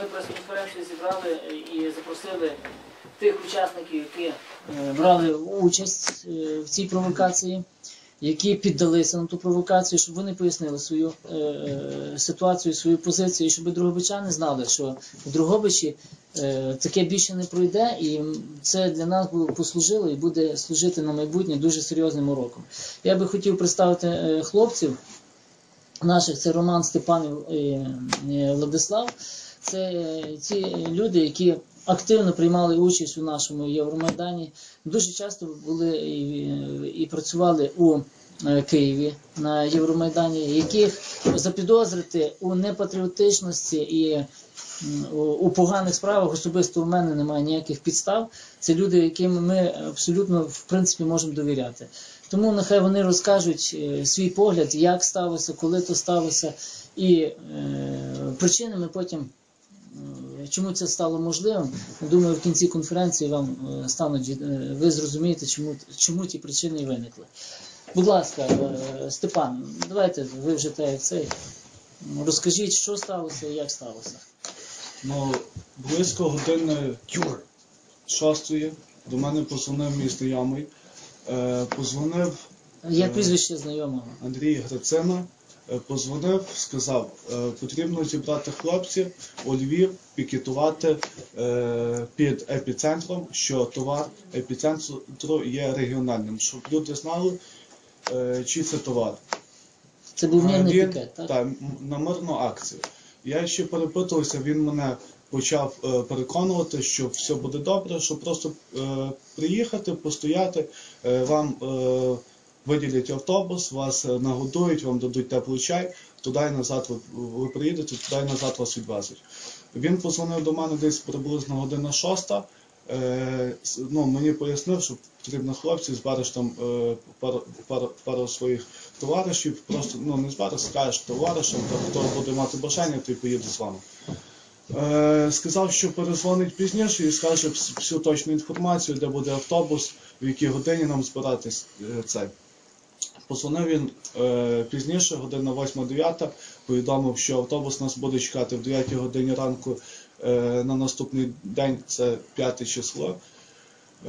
ми прес-конференцію зібрали і запросили тих учасників, які е, брали участь е, в цій провокації, які піддалися на ту провокацію, щоб вони пояснили свою е, ситуацію, свою позицію, і щоб другобичани знали, що в Другобичі таке більше не пройде, і це для нас послужило і буде служити на майбутнє дуже серйозним уроком. Я би хотів представити хлопців наших це Роман Степанів і Владислав. Це ті люди, які активно приймали участь у нашому Євромайдані. Дуже часто були і, і працювали у е, Києві на Євромайдані, яких запідозрити у непатріотичності і у, поганих справах особисто у мене немає ніяких підстав. Це люди, яким ми абсолютно в принципі можемо довіряти. Тому нехай вони розкажуть е, свій погляд, як сталося, коли то сталося, і е, причини потім, чому це стало можливим. Думаю, в кінці конференції вам е, стануть е, ви зрозумієте, чому, чому ті причини і виникли. Будь ласка, е, Степан, давайте ви вже те цей. Розкажіть, що сталося і як сталося. Ну, близько години шостої до мене позвонив мій знайомий. Е, позвонив Як прізвище знайомого? Андрій Грицина, позвонив, сказав, е, потрібно зібрати хлопців у Львів, пікетувати е, під епіцентром, що товар епіцентру є регіональним, щоб люди знали, е, чий це товар. Це був мирний він, пікет, так? м- на мирну акцію. Я ще перепитувався, він мене почав е, переконувати, що все буде добре, що просто е, приїхати, постояти, е, вам е, виділять автобус, вас е, нагодують, вам дадуть теплий чай, туди і назад ви, ви приїдете, туди і назад вас відвезуть. Він позвонив до мене десь приблизно година шоста. Е, ну, мені пояснив, що потрібно хлопців, збереш там е, пару, пару, пару своїх товаришів, просто ну, не збереш, скажеш товаришам, то хто буде мати бажання, той поїде з вами. Е, сказав, що перезвонить пізніше і скаже всю точну інформацію, де буде автобус, в якій годині нам збиратись е, цей. Позвонив він е, пізніше, година 8-9, повідомив, що автобус нас буде чекати в 9 годині ранку е, на наступний день, це 5 число.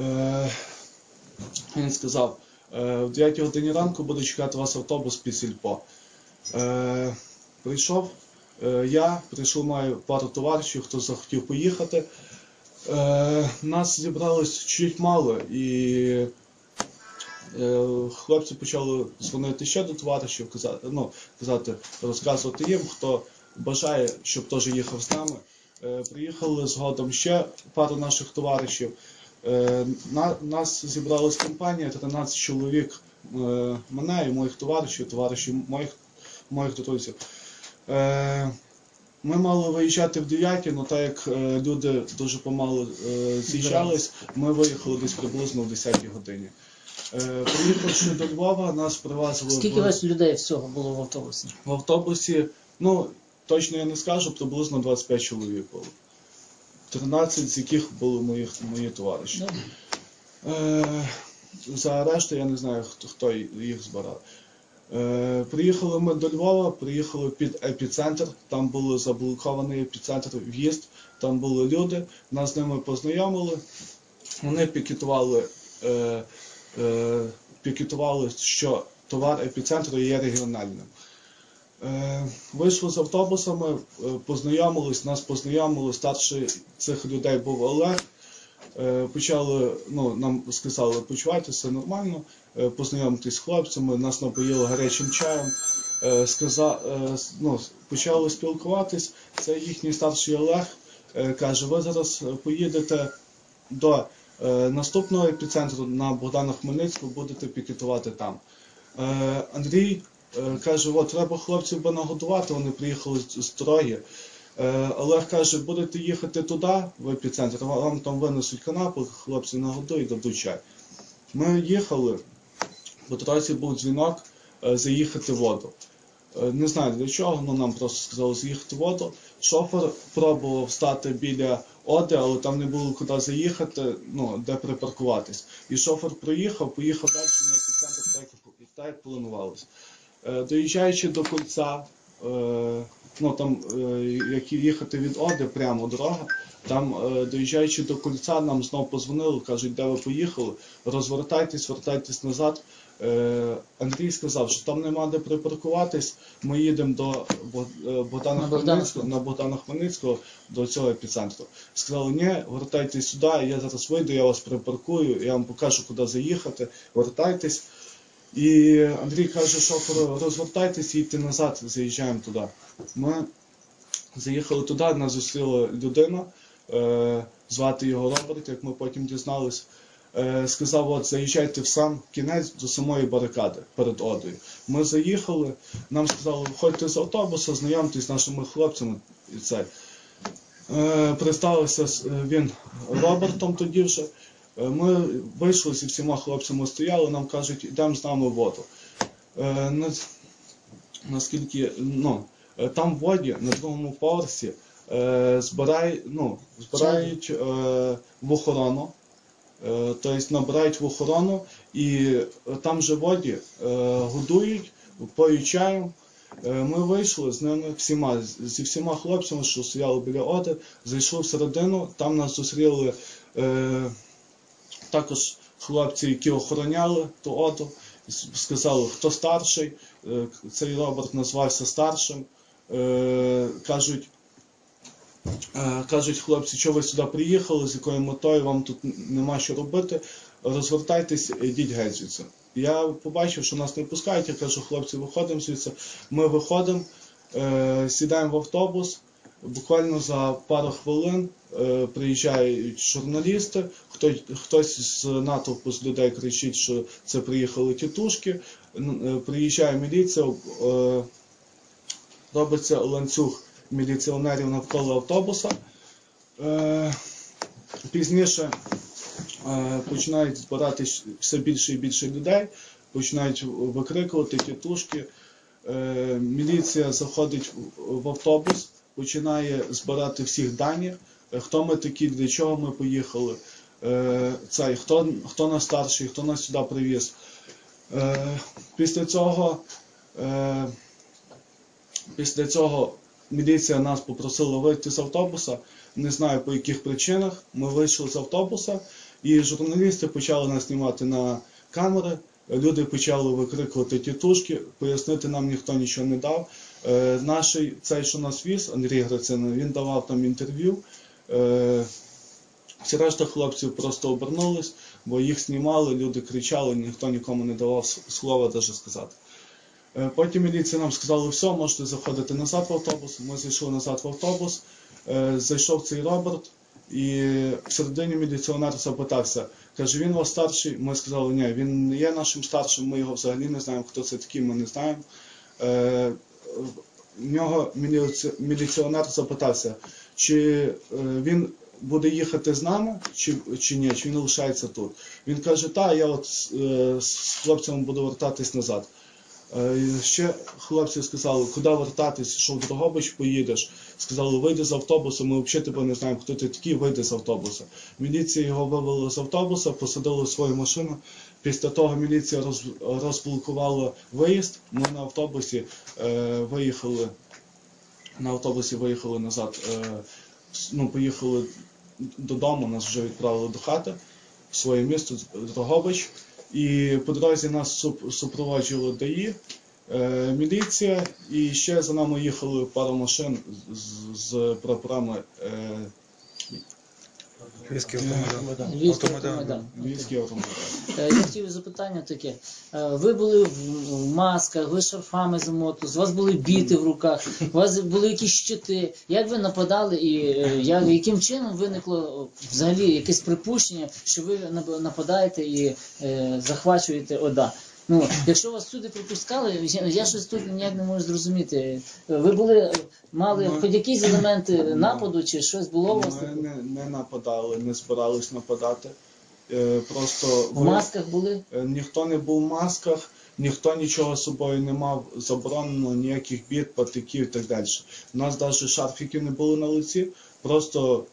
Е, він сказав, е, в 9 годині ранку буде чекати вас автобус під сільпо. Е, прийшов е, я, прийшов маю пару товаришів, хто захотів поїхати. Е, нас зібралось чуть мало і хлопці почали дзвонити ще до товаришів, казати, ну, казати, розказувати їм, хто бажає, щоб теж їхав з нами. Е, приїхали згодом ще пару наших товаришів. Е, на, нас зібралась компанія, 13 чоловік е, мене і моїх товаришів, товаришів моїх, моїх друзів. Е, ми мали виїжджати в 9, але так як е, люди дуже помало е, з'їжджались, ми виїхали десь приблизно в 10 годині. Е, приїхавши до Львова, нас привезли Скільки в, вас людей всього було в автобусі? в автобусі. Ну, точно я не скажу, приблизно 25 чоловік було. 13 з яких були моїх, мої товариші. Ну, Е, за решту я не знаю, хто, хто їх збирав. Е, приїхали ми до Львова, приїхали під епіцентр, там був заблокований епіцентр в'їзд, там були люди, нас з ними познайомили. Вони пікетували, е, пікетували, що товар епіцентру є регіональним. Е, вийшли з автобусами, е, познайомились, нас познайомили, старший цих людей був Олег. Е, почали, ну, нам сказали, почувайте, все нормально, е, познайомитись з хлопцями, нас напоїли гарячим чаєм, е, сказа, е, ну, почали спілкуватись. Це їхній старший Олег е, каже, ви зараз е, поїдете до е, наступного епіцентру на Богдана Хмельницького, будете пікетувати там. Е, Андрій е, каже, от треба хлопців би нагодувати, вони приїхали з- дороги. Е, Олег каже, будете їхати туди, в епіцентр, вам там винесуть канапу, хлопці нагодують, дадуть чай. Ми їхали, по дорозі був дзвінок е, заїхати в воду. Е, Не знаю для чого, але нам просто сказали заїхати в воду. Шофер пробував стати біля Оди, але там не було куди заїхати, ну, де припаркуватись. І шофер проїхав, поїхав далі на епіцентр, так як, планувалось. Е, Доїжджаючи до кольця, е, ну там, як їхати від Оди, прямо дорога. Там, е, доїжджаючи до кольця, нам знов позвонили, кажуть, де ви поїхали, розвертайтесь, вертайтесь назад. Е, Андрій сказав, що там нема де припаркуватись. Ми їдемо до е, Богдана Хмельницького, на Богдана Хмельницького до цього епіцентру. Сказали, ні, вертайтесь сюди, я зараз вийду, я вас припаркую, я вам покажу, куди заїхати, вертайтесь. І Андрій каже, шоферу, розвертайтесь, їдьте назад, заїжджаємо туди. Ми заїхали туди, нас зустріла людина, звати його Роберт, як ми потім дізнались. Е, сказав, от заїжджайте в сам кінець до самої барикади перед Одою. Ми заїхали, нам сказали, виходьте з автобуса, знайомтесь з нашими хлопцями. І це. Е, представився е, він Робертом тоді вже. Е, Ми вийшли зі всіма хлопцями стояли, нам кажуть, йдемо з нами в воду. Е, Наскільки, ну, е, там в воді на другому поверсі е, ну, збирають е, в охорону, тобто набирають в охорону і там же воді е, годують, поють чаєм. Е, Ми вийшли з ними всіма, зі всіма хлопцями, що стояли біля оди, зайшли всередину, там нас зустріли е, також хлопці, які охороняли ту оду, сказали, хто старший. Е, Цей Роберт назвався старшим. Е, Кажуть, кажуть хлопці, що ви сюди приїхали, з якою метою вам тут нема що робити, розвертайтесь, йдіть геть звідси. Я побачив, що нас не пускають, я кажу, хлопці, виходимо звідси. Ми виходимо, е, сідаємо в автобус. Буквально за пару хвилин е, приїжджають журналісти, хтось з натовпу з людей кричить, що це приїхали тітушки. Е, Приїжджає міліція, е, робиться ланцюг міліціонерів навколо автобуса. Е, Пізніше е, починають збиратись все більше і більше людей, починають викрикувати тітушки. Е, Міліція заходить в- автобус, починає збирати всіх дані, хто ми такі, для чого ми поїхали, цей, хто, хто нас старший, хто нас сюди привіз. Після цього, після цього міліція нас попросила вийти з автобуса. Не знаю по яких причинах. Ми вийшли з автобуса, і журналісти почали нас знімати на камери. Люди почали викрикувати тітушки, пояснити нам ніхто нічого не дав. Е, наш цей, що нас віз, Андрій Грицин, він давав там інтерв'ю. Е, всі решта хлопців просто обернулись, бо їх знімали, люди кричали, ніхто нікому не давав слова навіть сказати. Е, Потім міліція нам сказала, все, можете заходити назад в автобус. Ми зайшли назад в автобус, Е, зайшов цей Роберт, і всередині міліціонер запитався, каже, він вас старший? Ми сказали, ні, він не є нашим старшим, ми його взагалі не знаємо, хто це такий, ми не знаємо. Е, В нього міліціонер запитався, чи він буде їхати з нами, чи, чи ні, чи він лишається тут. Він каже, так, я от з хлопцями буду вертатись назад. Е, Ще хлопці сказали, куди вертатись, що в Дрогобич поїдеш. Сказали, вийди з автобуса, ми взагалі тебе не знаємо, хто ти такий, вийди з автобуса. Міліція його вивела з автобуса, посадили в свою машину. Після того міліція роз, розблокувала виїзд. Ми на автобусі е, виїхали, на автобусі виїхали назад, е, ну, поїхали додому, нас вже відправили до хати в своє місто Дрогобич. І по дорозі нас суп- супроводжували ДАІ, е, міліція, і ще за нами їхали пара машин з, з прапорами е, Львівський автомайдан. Львівський Автомайдан. автомайдан. Львівський Я хотів запитання таке. Е, Ви були в масках, ви шарфами замоту, у вас були біти в руках, у вас були якісь щити. Як ви нападали і е, як, яким чином виникло взагалі якесь припущення, що ви нападаєте і е, захвачуєте ОДА? Ну, якщо вас сюди припускали, я, щось тут ніяк не можу зрозуміти. Ви були, мали Ми- хоч якісь елементи нападу, чи щось було у вас? Ми не, не нападали, не збирались нападати. Е, Просто В ви- масках були? Е, Ніхто не був в масках, ніхто нічого з собою не мав заборонено, ніяких бід, патиків і так далі. У нас навіть шарфіків не було на лиці, просто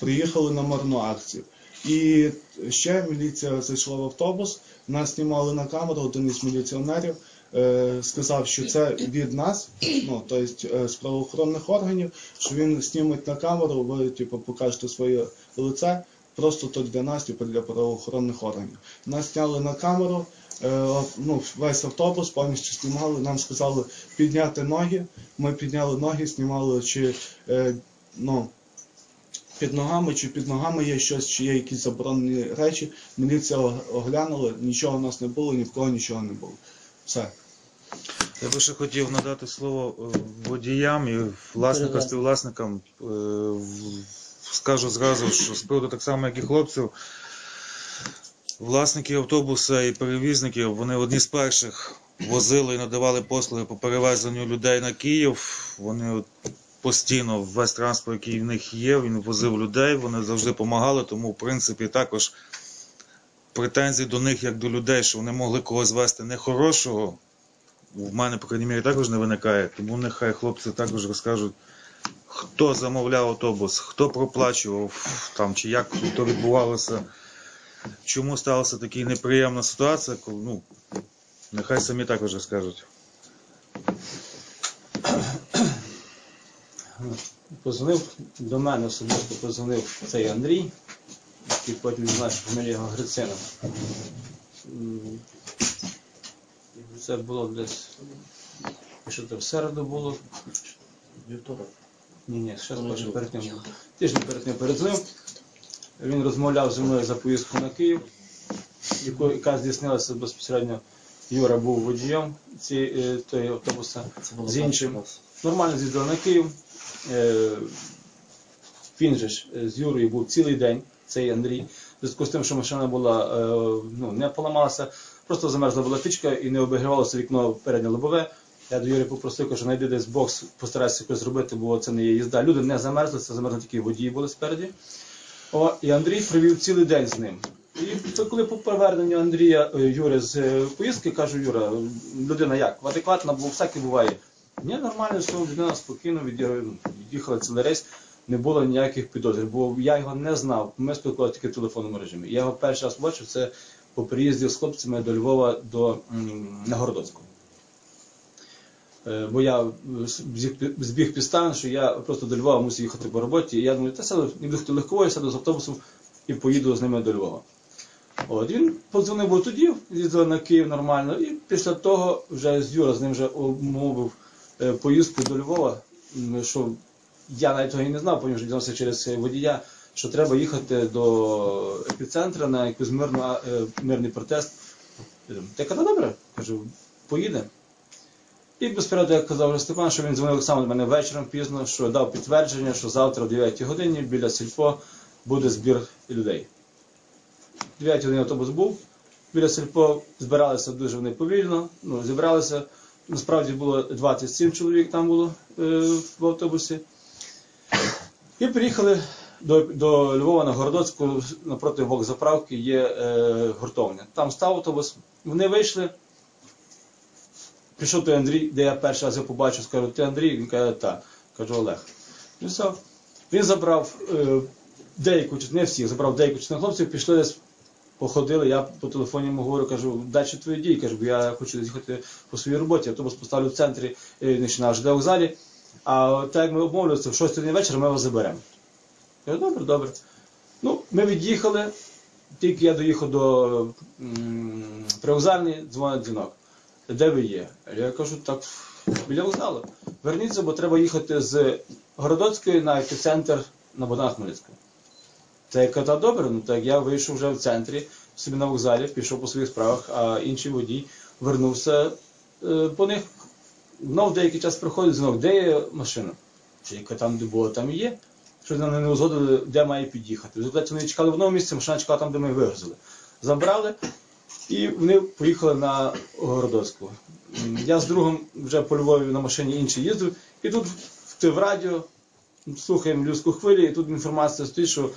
приїхали на мирну акцію. І ще міліція зайшла в автобус, нас знімали на камеру, один із міліціонерів е, сказав, що це від нас, ну тобто з правоохоронних органів, що він зніметь на камеру, ви типу, покажете своє лице. Просто то для нас, типу, для правоохоронних органів. Нас зняли на камеру, е, ну, весь автобус повністю знімали, нам сказали підняти ноги. Ми підняли ноги, знімали, чи е, ну, під ногами, чи під ногами є щось, чи є якісь заборонені речі. Міліція ог- оглянула, нічого в нас не було, ні в кого нічого не було. Все. Я би ще хотів надати слово е, водіям і власникам, співвласникам. Е, Скажу зразу, що з приводу так само, як і хлопців, власники автобуса і перевізників, вони одні з перших возили і надавали послуги по перевезенню людей на Київ. Вони от постійно весь транспорт, який в них є, він возив людей, вони завжди допомагали, тому в принципі також претензій до них як до людей, що вони могли когось вести нехорошого, в мене, по крайній мірі, також не виникає. Тому нехай хлопці також розкажуть, хто замовляв автобус, хто проплачував там, чи як то відбувалося, чому сталася така неприємна ситуація. Ну, нехай самі також розкажуть. Позвонив до мене особисто позвонив цей Андрій, який потім знає, фамілія Грицина. Це було десь. Що це в середу було? Вівторок. Ні, ні, ще спершу перед тим. Тиждень перед тим передзвонив. Він розмовляв зі мною за поїздку на Київ, яка здійснилася безпосередньо. Юра був водієм цієї автобуса з іншим. Нормально з'їздили на Київ. Е, Він же ж е, з Юрою був цілий день, цей Андрій. В зв'язку з тим, що машина була, е, ну, не поламалася, просто замерзла була пічка і не обігрівалося вікно переднє лобове. Я до Юри попросив, кажу, знайди десь бокс, постарайся якось зробити, бо це не є їзда. Люди не замерзли, це замерзли тільки водії були спереді. О, і Андрій провів цілий день з ним. І коли по поверненню Андрія Юри з поїздки, кажу, Юра, людина як? Адекватна, бо всяке буває. Ні, нормально, все, людина спокійно від'їхала, цілий рейс, не було ніяких підозр, бо я його не знав. Ми спілкувалися тільки в телефонному режимі. Я його перший раз бачив, це по приїзді з хлопцями до Львова до Нагородоцького. Е, Бо я е, збіг, підставин, що я просто до Львова мусив їхати по роботі. І я думаю, та сяду, не буду легковою, сяду з автобусом і поїду з ними до Львова. От, він подзвонив тоді, їздили на Київ нормально, і після того вже з Юра з ним вже умовив е, поїздку до Львова, що я навіть того і не знав, потім вже дізнався через е, водія, що треба їхати до епіцентра на якийсь мирну, е, мирний протест. Та кажу, добре, кажу, поїде. І безпередньо, як казав Степан, що він дзвонив саме до мене вечором пізно, що дав підтвердження, що завтра о 9 годині біля сільпо буде збір людей. 9 годин автобус був, біля сільпо збиралися дуже вони повільно, ну, зібралися. Насправді було 27 чоловік там було е, в автобусі. І приїхали до, до Львова на Городоцьку, напроти вокзаправки є е, гуртовня. Там став автобус, вони вийшли. Прийшов той Андрій, де я перший раз його побачив, скажу, ти Андрій? Він каже, так. Кажу, Олег. Він забрав е, деяку, не всіх, забрав деяку частину хлопців, пішли десь, походили, я по телефоні йому говорю, кажу, далі твої дії, кажу, бо я хочу їхати по своїй роботі, автобус поставлю в центрі, е, на ЖД вокзалі, а так як ми обмовлюємося, в 6 годині вечора ми вас заберемо. Я кажу, добре, добре. Ну, ми від'їхали, тільки я доїхав до привокзальної, дзвонить дзвінок. Де ви є? Я кажу, так, біля вокзалу. Верніться, бо треба їхати з Городоцької на епіцентр на Богдана Хмельницького. Та я кажу, добре, ну так я вийшов вже в центрі, собі на вокзалі, пішов по своїх справах, а інший водій вернувся е, по них. Знов деякий час проходить, знов, де є машина? Чи яка там, де було, там і є. Що вони не узгодили, де має під'їхати. В результаті вони чекали в одному місці, машина чекала там, де ми вигрузили. Забрали, і вони поїхали на Городоцьку. Я з другом вже по Львові на машині інший їздив, і тут в радіо слухаємо людську хвилю, і тут інформація стоїть, що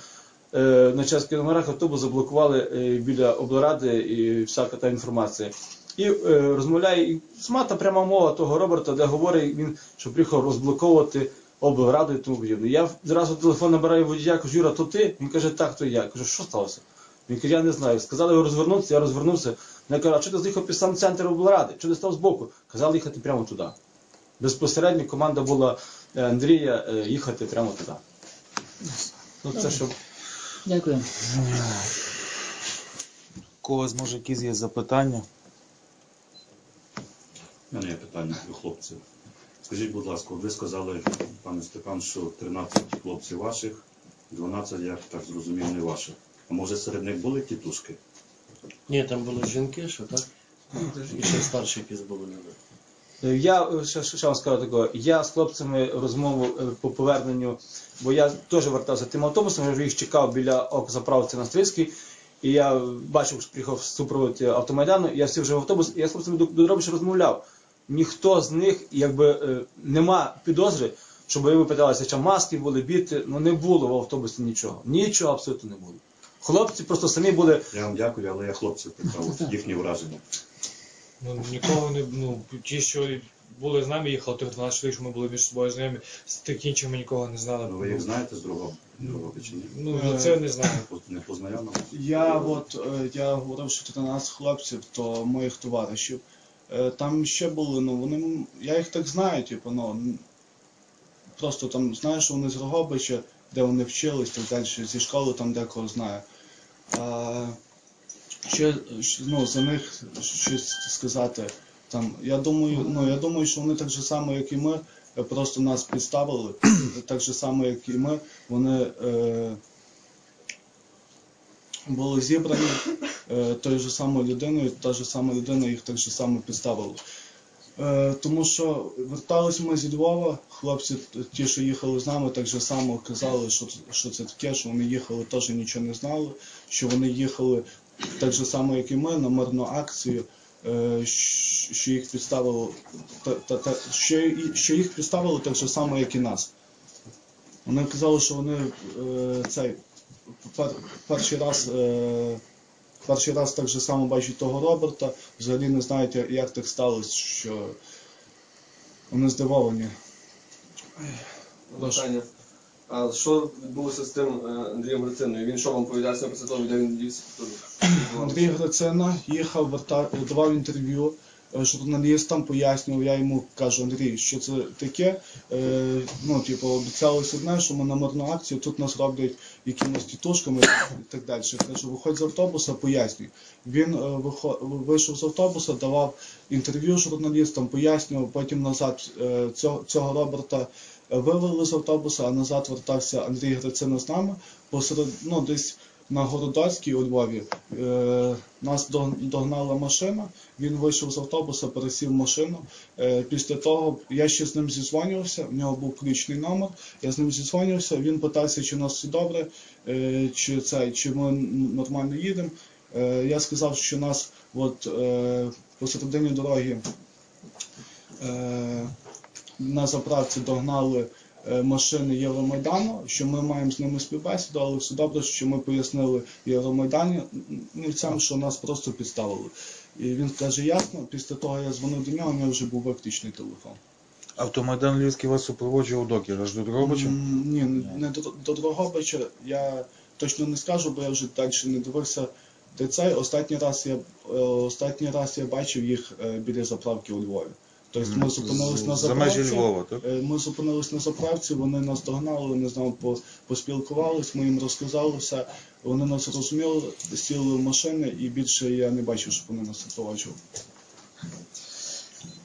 на чеських номерах автобус заблокували е, біля облради і всяка та інформація. І е, розмовляє і сама та пряма мова того Роберта, де говорить він, що приїхав розблоковувати облраду і тому подібне. Я зразу телефон набираю водія, кажу, Юра, то ти? Він каже, так, то я. Кажу, що сталося? Він каже, я не знаю. Сказали розвернутися, я розвернувся. Я кажу, а чого ти заїхав під сам центр облради? Чого ти став збоку? Казали їхати прямо туди. Безпосередньо команда була е, Андрія е, їхати прямо туди. Ну, це щоб Дякую. У когось може якісь є запитання? У мене є питання до хлопців. Скажіть, будь ласка, ви сказали, пане Степан, що 13 хлопців ваших, 12, я так зрозумів, не ваших. А може серед них були тітушки? Ні, там були жінки, що так? І ще старші якісь були люди. Е, Я е, ще, ще вам скажу такого, я з хлопцями розмову е, по поверненню, бо я теж вертався тим автобусом, я вже їх чекав біля окзаправці на Стрільській, і я бачив, що приїхав супровод автомайдану, я сів вже в автобус, і я з хлопцями до, до розмовляв. Ніхто з них, якби нема підозри, щоб ви питалися, чи маски були, біти, ну не було в автобусі нічого. Нічого абсолютно не було. Хлопці просто самі були Я вам дякую, але я хлопців питав, їхні враження. Ну, нікого не ну, ті, що були з нами, їхали тих 12 чоловік, що ми були між собою знайомі, з тих інших ми нікого не знали. Ну, ви їх знаєте з другого, другого чи ні? Ну, за це не знаю. Не познайомили? Я от е, я говорив, що 13 хлопців, то моїх товаришів. Е, Там ще були, ну вони м- я їх так знаю, типу, ну м, просто там знаю, що вони з Рогобича, де вони вчились, так далі, зі школи там декого знаю. А, ще ну, за них щось сказати. Там, я думаю, ну я думаю, що вони так же само, як і ми, е, просто нас підставили, так же само, як і ми, вони. Е, були зібрані е, тою ж самою людиною, та ж сама людина їх так же само підставила. Е, тому що вертались ми зі Львова, хлопці, ті, що їхали з нами, так же само казали, що, що це таке, що вони їхали, теж нічого не знали, що вони їхали так же само, як і ми, на мирну акцію, е, що їх підставили, та, та, що, що їх підставили так же само, як і нас. Вони казали, що вони е, цей пер, перший раз. Е, Перший раз так же само бачать того Роберта, взагалі не знають, як так сталося, що вони здивовані. Питання. А що відбулося з тим е, Андрієм Грициною? Він що вам повідався після того, де він дівся? Андрій Грицина їхав, давав інтерв'ю е, журналістам, пояснював, я йому кажу, Андрій, що це таке. Е, ну, типу, обіцялось одне, що ми на мирну акцію, тут нас роблять якимось тітушками і так далі. Кажу, виходь з автобуса, пояснюй. Він вийшов з автобуса, давав інтерв'ю журналістам, пояснював, потім назад цього, цього Роберта вивели з автобуса, а назад вертався Андрій Грицина з нами. Посеред, ну, десь на Городоцькій у Львові е, нас догнала машина, він вийшов з автобуса, пересів машину. Е, після того я ще з ним зізвонювався, в нього був ключний номер, я з ним зізвонювався, він питався, чи у нас все добре, е, чи, це, чи ми нормально їдемо. Е, я сказав, що нас от, е, посередині дороги е, на заправці догнали е, машини Євромайдану, що ми маємо з ними співбесіду, але все добре, що ми пояснили Євромайданівцям, що нас просто підставили. І він каже, ясно, після того я дзвонив до нього, у нього вже був виключний телефон. Автомайдан Львівський вас супроводжував докір аж до Дрогобича? Ні, не до, до Дрогобича. Я точно не скажу, бо я вже далі не дивився. Де цей останній раз я е, останній раз я бачив їх е, біля заправки у Львові. Тобто ми зупинились на За заправці. Львова, так? Е, Ми зупинились на заправці, вони нас догнали, вони з нами поспілкувались, ми їм розказали все. Вони нас зрозуміли, сіли в машини і більше я не бачив, щоб вони нас супроводжували.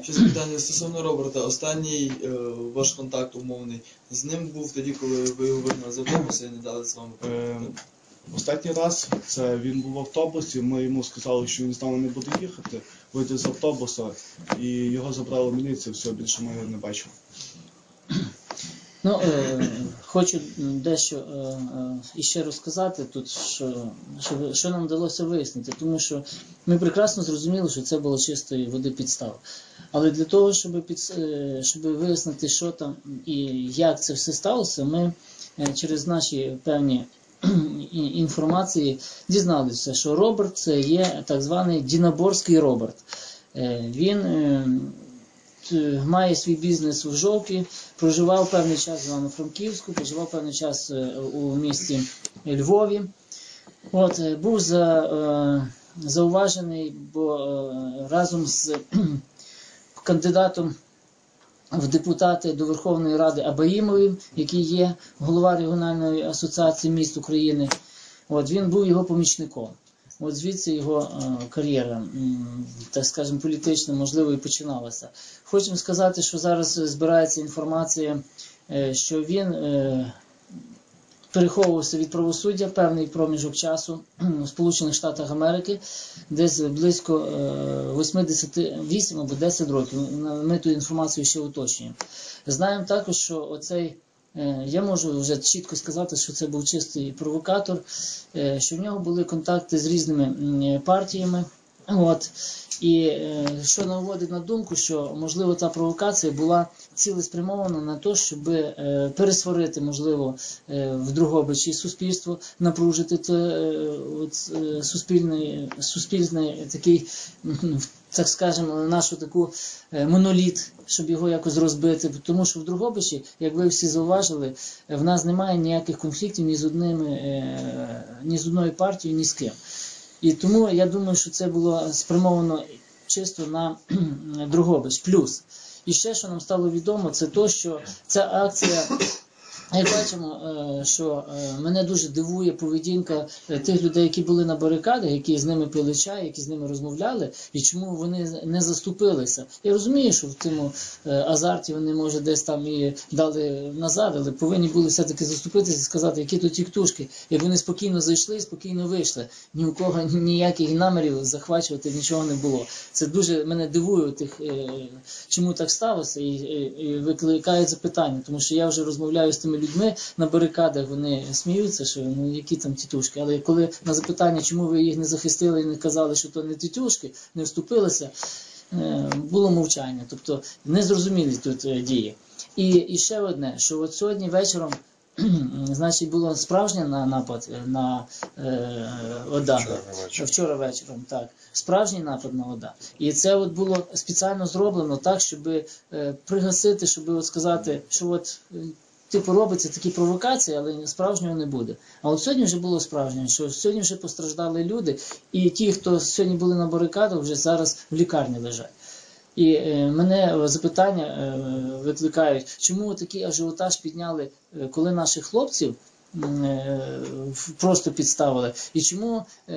Ще запитання стосовно Роберта. Останній е, ваш контакт умовний з ним був тоді, коли ви його вигнали з автобуса і не дали з вами Е. Останній раз це він був в автобусі. Ми йому сказали, що він з нами не буде їхати. Вийде з автобуса, і його забрала міліція. Все більше ми його не бачили. Ну, е, хочу дещо е, е, іще розказати тут, що, що, що нам вдалося вияснити, тому що ми прекрасно зрозуміли, що це було чистої води підстава. Але для того, щоб, під, е, щоб вияснити, що там і як це все сталося, ми е, через наші певні інформації дізналися, що Роберт це є так званий Дінаборський Роберт. Е, Він е, має свій бізнес в жовті, проживав певний час в Івано-Франківську, проживав певний час е, у місті Львові. От, був за, зауважений, бо разом з кандидатом в депутати до Верховної Ради Абаїмовим, який є голова регіональної асоціації міст України. От, він був його помічником. От звідси його е, кар'єра, так скажемо, політична, можливо, і починалася. Хочемо сказати, що зараз збирається інформація, е, що він е, переховувався від правосуддя певний проміжок часу в Сполучених Штатах Америки, десь близько е, 88 або 10 років. Ми ту інформацію ще уточнюємо. Знаємо також, що оцей. е, Я можу вже чітко сказати, що це був чистий провокатор, е, що в нього були контакти з різними партіями. От. І е, що наводить на думку, що можливо та провокація була цілеспрямована на те, щоб е, пересварити, можливо, е, в Другобичі суспільство, напружити те, от, суспільний, суспільний такий, так скажемо, нашу таку моноліт, щоб його якось розбити. Тому що в Другобичі, як ви всі зауважили, в нас немає ніяких конфліктів ні з одними, ні з одною партією, ні з ким. І тому я думаю, що це було спрямовано чисто на Другобич. Плюс. І ще, що нам стало відомо, це то, що ця акція. Як бачимо, е, що е, мене дуже дивує поведінка е, тих людей, які були на барикадах, які з ними пили чай, які з ними розмовляли, і чому вони не заступилися. Я розумію, що в цьому азарті вони, може, десь там і дали назад, але повинні були все-таки заступитися і сказати, які тут тіктушки. І вони спокійно зайшли, спокійно вийшли. Ні у кого ніяких намірів захвачувати нічого не було. Це дуже мене дивує, тих, чому так сталося, і, і, і викликає запитання, тому що я вже розмовляю з тими людьми на барикадах, вони сміються, що ну які там тітушки. Але коли на запитання, чому ви їх не захистили і не казали, що то не тітушки, не вступилися, е, було мовчання. Тобто незрозумілі тут е, дії. І, і ще одне, що от сьогодні вечором. Значить, було справжнє на напад на е, ОДА Вчора вчора вечором, так. Справжній напад на ОДА. І це от було спеціально зроблено так, щоб е, пригасити, щоб от сказати, що от. Типу робиться такі провокації, але справжнього не буде. А от сьогодні вже було справжнє, що сьогодні вже постраждали люди, і ті, хто сьогодні були на барикадах, вже зараз в лікарні лежать. І е, мене запитання е, викликають, чому такий ажіотаж підняли, е, коли наших хлопців е, просто підставили, і чому е,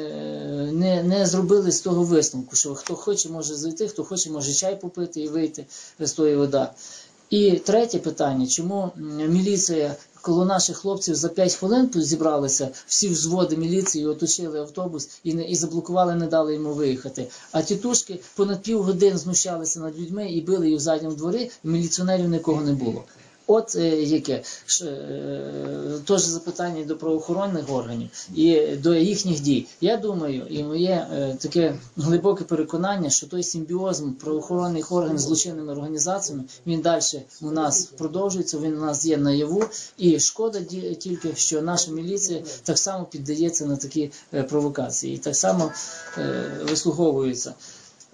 не, не зробили з того висновку, що хто хоче може зайти, хто хоче може чай попити і вийти з тої вода. І третє питання, чому міліція коло наших хлопців за 5 хвилин зібралися, всі взводи міліції оточили автобус і, не, і заблокували, не дали йому виїхати. А тітушки понад півгодин знущалися над людьми і били їх в задньому дворі, і міліціонерів нікого не було. От е, яке е, теж запитання до правоохоронних органів і до їхніх дій. Я думаю, і моє е, таке глибоке переконання, що той симбіоз правоохоронних органів з злочинними організаціями він далі у нас продовжується. Він у нас є наяву, і шкода тільки, що наша міліція так само піддається на такі провокації, і так само вислуговується.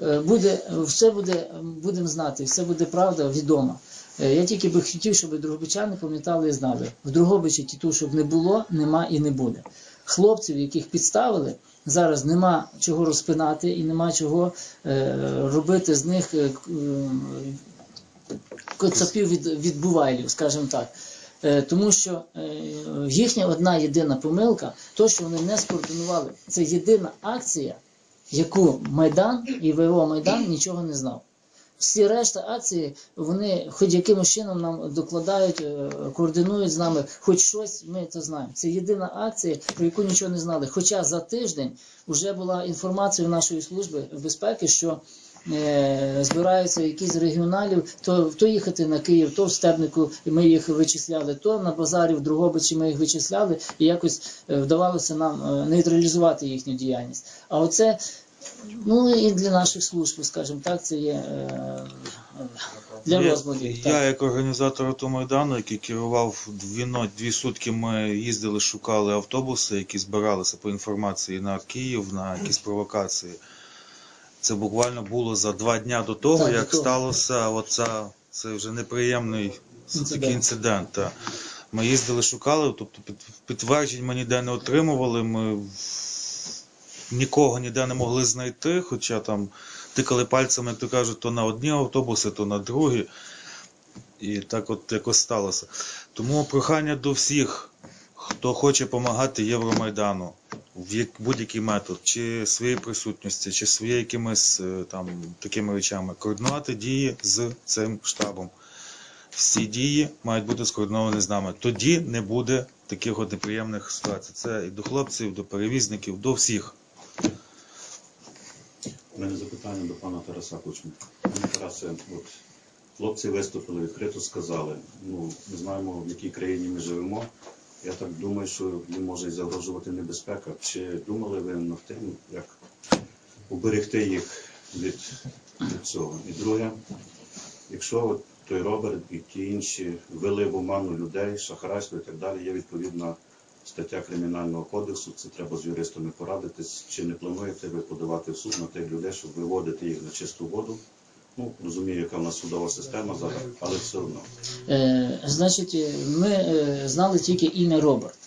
Е, Буде все буде, будемо знати, все буде правда відома. Е, Я тільки би хотів, щоб другобичани пам'ятали і знали. В Другобичі тітушок не було, нема і не буде. Хлопців, яких підставили, зараз нема чого розпинати і нема чого е, робити з них е, коцапів від, від бувайлів, скажімо так. Тому що їхня одна єдина помилка, то, що вони не скоординували. Це єдина акція, яку Майдан і ВВО Майдан нічого не знав. Всі решта акції, вони хоч якимось чином нам докладають, е, координують з нами, хоч щось ми це знаємо. Це єдина акція, про яку нічого не знали. Хоча за тиждень вже була інформація у нашої служби безпеки, що е, збираються якісь регіоналів, то, то їхати на Київ, то в Стебнику ми їх вичисляли, то на базарі в Другобичі ми їх вичисляли, і якось е, вдавалося нам е, нейтралізувати їхню діяльність. А оце Ну і для наших служб, скажімо так, це є е, для Я- Я, як організатор автомайдану, який керував дві, дві сутки, ми їздили, шукали автобуси, які збиралися по інформації на Київ, на якісь провокації. Це буквально було за два дня до того, Так, до як того. сталося оця, це вже неприємний Інцидент. такий інцидент. та. Ми їздили, шукали, тобто підтверджень ми ніде не отримували. Ми нікого ніде не могли знайти, хоча там тикали пальцями, як то кажуть, то на одні автобуси, то на другі. І так от якось сталося. Тому прохання до всіх, хто хоче допомагати Євромайдану в будь-який метод, чи своєї присутності, чи своєю якимись е, там такими речами, координувати дії з цим штабом. Всі дії мають бути скоординовані з нами. Тоді не буде таких от неприємних ситуацій. Це і до хлопців, до перевізників, до всіх. У мене запитання до пана Тараса Кучми. Пане Тарасе, от хлопці виступили, відкрито сказали, ну, ми знаємо, в якій країні ми живемо. Я так думаю, що їм може і загрожувати небезпека. Чи думали ви над тим, як уберегти їх від, від цього? І друге, якщо той Роберт і ті інші ввели в оману людей, шахрайство і так далі, є відповідна стаття Кримінального кодексу, це треба з юристами порадитись. Чи не плануєте ви подавати в суд на тих людей, щоб виводити їх на чисту воду? Ну, розумію, яка в нас судова система зараз, але все одно. Е, значить, ми е, знали тільки ім'я Роберт.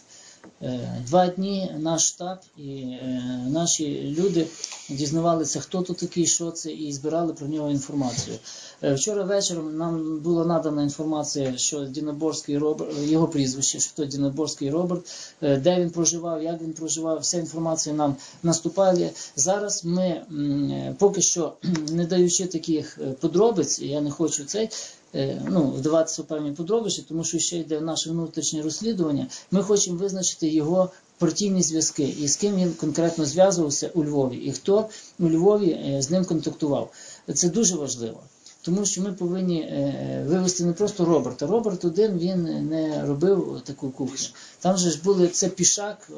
Е, Два дні наш штаб і е, наші люди дізнавалися, хто тут такий, що це, і збирали про нього інформацію. Е, Вчора вечором нам була надана інформація, що Діноборський Роберт, його прізвище, що то Діноборський Роберт, де він проживав, як він проживав, вся інформація нам наступає. Зараз ми поки що не даючи таких подробиць, я не хочу цей. Е, Ну, вдаватися в певні подробиці, тому що ще йде наше внутрішнє розслідування. Ми хочемо визначити його партійні зв'язки і з ким він конкретно зв'язувався у Львові, і хто у Львові е, з ним контактував. Це дуже важливо. Тому що ми повинні е, вивести не просто Роберта. Роберт один він не робив таку кухню. Там же ж були це пішак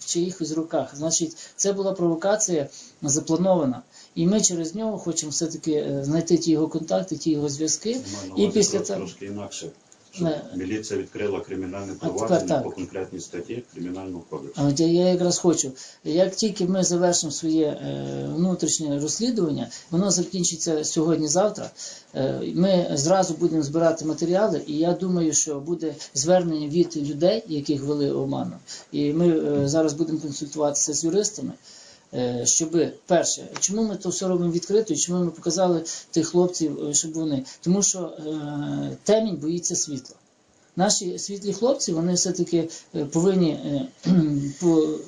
в чиїхось руках. Значить, це була провокація запланована. І ми через нього хочемо все-таки е, знайти ті його контакти, ті його зв'язки. І після цього трошки інакше. Щоб Не. міліція відкрила кримінальне провадження по конкретній статті Кримінального кодексу. А я, я якраз хочу. Як тільки ми завершимо своє е, внутрішнє розслідування, воно закінчиться сьогодні-завтра. Е, ми зразу будемо збирати матеріали, і я думаю, що буде звернення від людей, яких вели оману. І ми е, зараз будемо консультуватися з юристами. Е, Щоб перше, чому ми то все робимо відкрито, і чому ми показали тих хлопців, е, щоб вони. Тому що е, темінь боїться світла. Наші світлі хлопці, вони все-таки е, повинні е,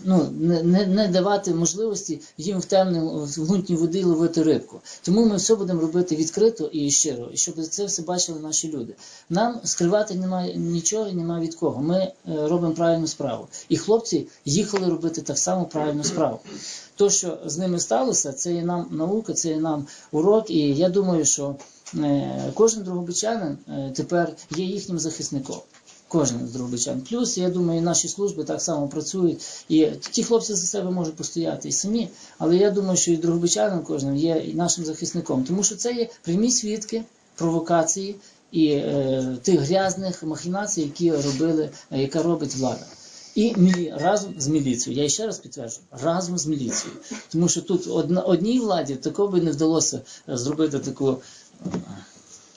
ну, не, не, давати можливості їм в темному в ґрунтній воді ловити рибку. Тому ми все будемо робити відкрито і щиро, і щоб це все бачили наші люди. Нам скривати немає нічого, і немає від кого. Ми е, робимо правильну справу. І хлопці їхали робити так само правильну справу. То, що з ними сталося, це є нам наука, це є нам урок, і я думаю, що кожен другобичанин е, тепер є їхнім захисником. Кожен з. Плюс, я думаю, наші служби так само працюють. І ті хлопці за себе можуть постояти і самі, але я думаю, що і другобичанин кожним є і нашим захисником. Тому що це є прямі свідки провокації і е, тих грязних махінацій, які робили, е, яка робить влада. І мілі, разом з міліцією. Я ще раз підтверджую, разом з міліцією. Тому що тут одна, одній владі такого би не вдалося е, зробити таку, е,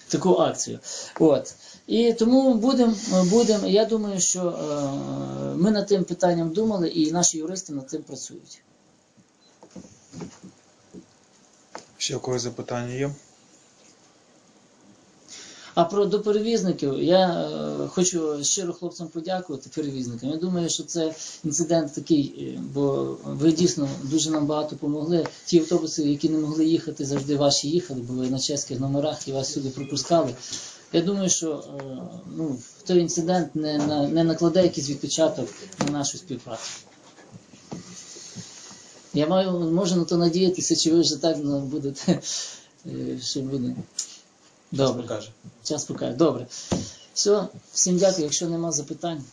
таку акцію. От. І тому будемо, будем, я думаю, що е, ми над тим питанням думали, і наші юристи над цим працюють. Ще у когось запитання є? А про до перевізників я е, хочу щиро хлопцям подякувати перевізникам. Я думаю, що це інцидент такий, е, бо ви дійсно дуже нам багато допомогли. Ті автобуси, які не могли їхати, завжди ваші їхали, бо ви на чеських номерах і вас сюди пропускали. Я думаю, що е, ну, той інцидент не, на- не накладе якийсь відпечаток на нашу співпрацю. Я маю, можу на то надіятися, чи ви вже так ну, будете, е, що буде. Добре. Час покаже. Добре. Все, всім дякую. Якщо нема запитань.